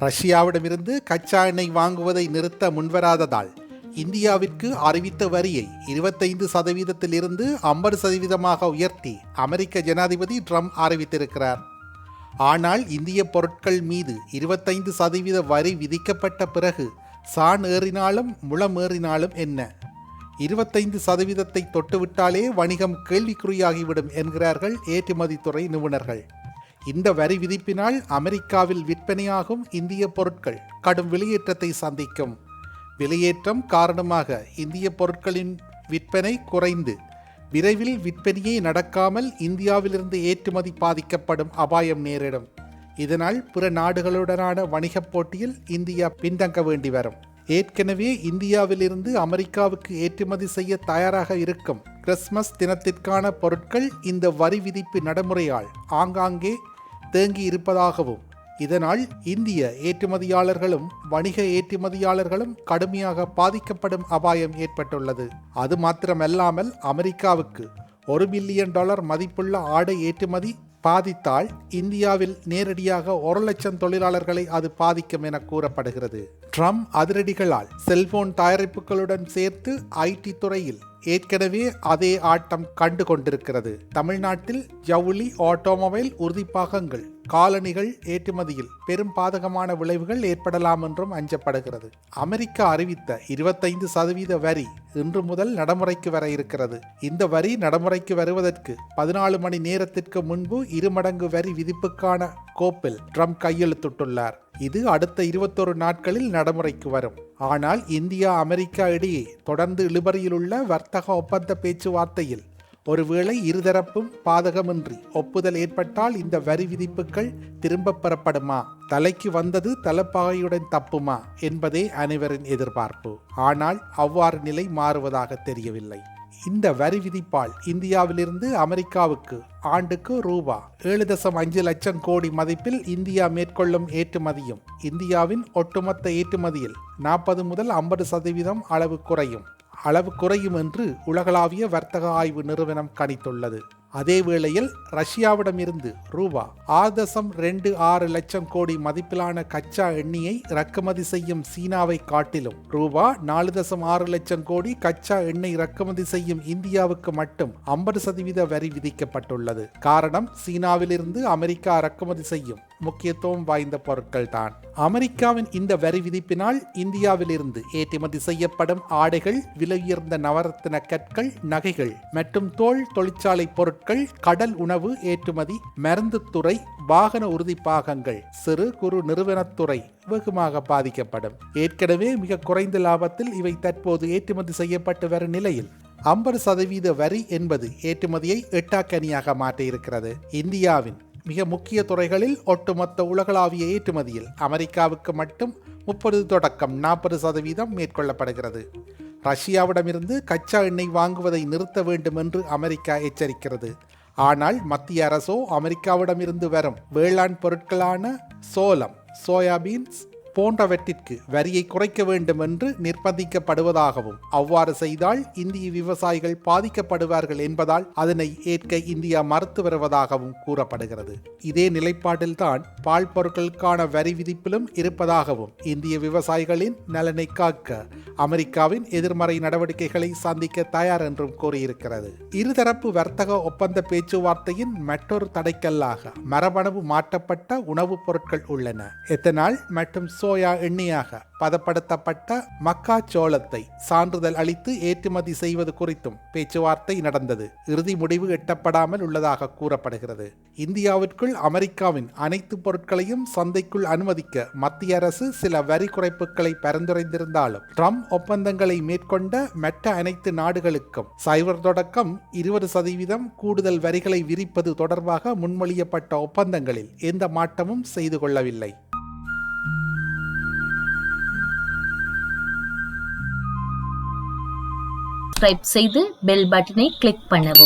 ரஷ்யாவிடமிருந்து கச்சா எண்ணெய் வாங்குவதை நிறுத்த முன்வராததால் இந்தியாவிற்கு அறிவித்த வரியை இருபத்தைந்து சதவீதத்திலிருந்து ஐம்பது சதவீதமாக உயர்த்தி அமெரிக்க ஜனாதிபதி ட்ரம்ப் அறிவித்திருக்கிறார். ஆனால் இந்திய பொருட்கள் மீது இருபத்தைந்து சதவீத வரி விதிக்கப்பட்ட பிறகு சான் ஏறினாலும் முளம் ஏறினாலும் என்ன? இருபத்தைந்து சதவீதத்தை தொட்டுவிட்டாலே வணிகம் கேள்விக்குறியாகிவிடும் என்கிறார்கள் ஏற்றுமதித்துறை நிபுணர்கள். இந்த வரி விதிப்பினால் அமெரிக்காவில் விற்பனையாகும் இந்திய பொருட்கள் கடும் வெளியேற்றத்தை சந்திக்கும். வெளியேற்றம் காரணமாக இந்திய பொருட்களின் விற்பனை குறைந்து விரைவில் விற்பனையே நடக்காமல் இந்தியாவிலிருந்து ஏற்றுமதி பாதிக்கப்படும் அபாயம் நேரிடும். இதனால் பிற நாடுகளுடனான வணிகப் போட்டியில் இந்தியா பின்தங்க வேண்டி வரும். ஏற்கனவே இந்தியாவிலிருந்து அமெரிக்காவுக்கு ஏற்றுமதி செய்ய தயாராக இருக்கும் கிறிஸ்மஸ் தினத்திற்கான பொருட்கள் இந்த வரி விதிப்பு நடைமுறையால் ஆங்காங்கே தேங்கி இருப்பதாகவும் இதனால் இந்திய ஏற்றுமதியாளர்களும் வணிக ஏற்றுமதியாளர்களும் கடுமையாக பாதிக்கப்படும் அபாயம் ஏற்பட்டுள்ளது. அது மாத்திரமல்லாமல் அமெரிக்காவுக்கு ஒரு பில்லியன் டாலர் மதிப்புள்ள ஆடை ஏற்றுமதி பாதித்தால் இந்தியாவில் நேரடியாக ஒரு லட்சம் தொழிலாளர்களை அது பாதிக்கும் என கூறப்படுகிறது. ட்ரம்ப் அதிரடிகளால் செல்போன் தயாரிப்புகளுடன் சேர்த்து ஐடி துறையில் ஏற்கனவே அதே ஆட்டம் கண்டு கொண்டிருக்கிறது. தமிழ்நாட்டில் ஜவுளி ஆட்டோமொபைல் உறுதிப்பாகங்கள் காலணிகள் ஏற்றுமதியில் பெரும் பாதகமான விளைவுகள் ஏற்படலாம் என்றும் அஞ்சப்படுகிறது. அமெரிக்கா அறிவித்த இருபத்தைந்து சதவீத வரி இன்று முதல் நடைமுறைக்கு வர இருக்கிறது. இந்த வரி நடைமுறைக்கு வருவதற்கு பதினாலு மணி நேரத்திற்கு முன்பு இருமடங்கு வரி விதிப்புக்கான கோப்பில் ட்ரம்ப் கையெழுத்திட்டுள்ளார். இது அடுத்த இருபத்தொரு நாட்களில் நடைமுறைக்கு வரும். ஆனால் இந்தியா அமெரிக்கா இடையே தொடர்ந்து இழுபறியிலுள்ள வர்த்தக ஒப்பந்த பேச்சுவார்த்தையில் ஒருவேளை இருதரப்பும் பாதகமின்றி ஒப்புதல் ஏற்பட்டால் இந்த வரி விதிப்புகள் திரும்பப் பெறப்படுமா? தலைக்கு வந்தது தலப்பாகையுடன் தப்புமா? என்பதே அனைவரின் எதிர்பார்ப்பு. ஆனால் அவ்வாறு நிலை மாறுவதாக தெரியவில்லை. இந்த வரி விதிப்பால் இந்தியாவிலிருந்து அமெரிக்காவுக்கு ஆண்டுக்கு ரூபா ஏழு தசம் அஞ்சு லட்சம் கோடி மதிப்பில் இந்தியா மேற்கொள்ளும் ஏற்றுமதியும் இந்தியாவின் ஒட்டுமொத்த ஏற்றுமதியில் நாற்பது முதல் ஐம்பது சதவீதம் அளவு குறையும். அளவு குறையும் என்று உலகளாவிய வர்த்தக ஆய்வு நிறுவனம் கணித்துள்ளது. அதே வேளையில் ரஷ்யாவிடமிருந்து ரூபா ஆறு தசம் ரெண்டு ஆறு லட்சம் கோடி மதிப்பிலான கச்சா எண்ணெயை இறக்குமதி செய்யும் சீனாவை காட்டிலும் ரூபா நாலு தசம் ஆறு லட்சம் கோடி கச்சா எண்ணெய் இறக்குமதி செய்யும் இந்தியாவுக்கு மட்டும் ஐம்பது சதவீத வரி விதிக்கப்பட்டுள்ளது. காரணம் சீனாவிலிருந்து அமெரிக்கா இறக்குமதி செய்யும் முக்கியத்துவம் வாய்ந்த பொருட்கள் தான் அமெரிக்காவின் இந்த வரி விதிப்பினால் இந்தியாவிலிருந்து ஏற்றுமதி செய்யப்படும் ஆடைகள் விலையுயர்ந்த நவரத்தின கற்கள் நகைகள் மற்றும் தோல் தொழிற்சாலை பொருட்கள் கடல் உணவு ஏற்றுமதி மருந்து துறை வாகன உறுதிப்பாகங்கள் சிறு குறு நிறுவனத்துறை வெகுமாக பாதிக்கப்படும். ஏற்கனவே மிக குறைந்த லாபத்தில் இவை தற்போது ஏற்றுமதி செய்யப்பட்டு வரும் நிலையில் ஐம்பது சதவீத வரி என்பது ஏற்றுமதியை எட்டாக்கனியாக மாற்றியிருக்கிறது. இந்தியாவின் மிக முக்கிய துறைகளில் ஒட்டுமொத்த உலகளாவிய ஏற்றுமதியில் அமெரிக்காவுக்கு மட்டும் முப்பது தொடக்கம் நாற்பது சதவீதம் மேற்கொள்ளப்படுகிறது. ரஷ்யாவிடமிருந்து கச்சா எண்ணெய் வாங்குவதை நிறுத்த வேண்டும் என்று அமெரிக்கா எச்சரிக்கிறது. ஆனால் மத்திய அரசோ அமெரிக்காவிடமிருந்து வரும் வேளாண் பொருட்களான சோளம் சோயாபீன்ஸ் போன்றவற்றிற்கு வரியை குறைக்க வேண்டும் என்று நிர்பந்திக்கப்படுவதாகவும் அவ்வாறு செய்தால் இந்திய விவசாயிகள் பாதிக்கப்படுவார்கள் என்பதால் அதனை ஏற்க இந்தியா மறுத்து வருவதாகவும் கூறப்படுகிறது. இதே நிலைப்பாட்டில்தான் பால் பொருட்களுக்கான வரி விதிப்பிலும் இருப்பதாகவும் இந்திய விவசாயிகளின் நலனை காக்க அமெரிக்காவின் எதிர்மறை நடவடிக்கைகளை சந்திக்க தயார் என்றும் கூறியிருக்கிறது. இருதரப்பு வர்த்தக ஒப்பந்த பேச்சுவார்த்தையின் மற்றொரு தடைக்கல்லாக மரபணு மாற்றப்பட்ட உணவுப் பொருட்கள் உள்ளன. எத்தனால் மற்றும் சோயா எண்ணெயாக பதப்படுத்தப்பட்ட மக்காச்சோளத்தை சான்றிதழ் அளித்து ஏற்றுமதி செய்வது குறித்தும் பேச்சுவார்த்தை நடந்தது. இறுதி முடிவு எட்டப்படாமல் உள்ளதாக கூறப்படுகிறது. இந்தியாவிற்குள் அமெரிக்காவின் அனைத்து பொருட்களையும் சந்தைக்குள் அனுமதிக்க மத்திய அரசு சில வரி குறைப்புகளை பரிந்துரைந்திருந்தாலும் ட்ரம்ப் ஒப்பந்தங்களை மேற்கொண்ட மற்ற அனைத்து நாடுகளுக்கும் சைபர் தொடக்கம் இருபது சதவீதம் கூடுதல் வரிகளை விரிப்பது தொடர்பாக முன்மொழியப்பட்ட ஒப்பந்தங்களில் எந்த மாற்றமும் செய்து கொள்ளவில்லை. சப்ஸ்கிரைப் செய்து பெல் பட்டனை கிளிக் பண்ணவும்.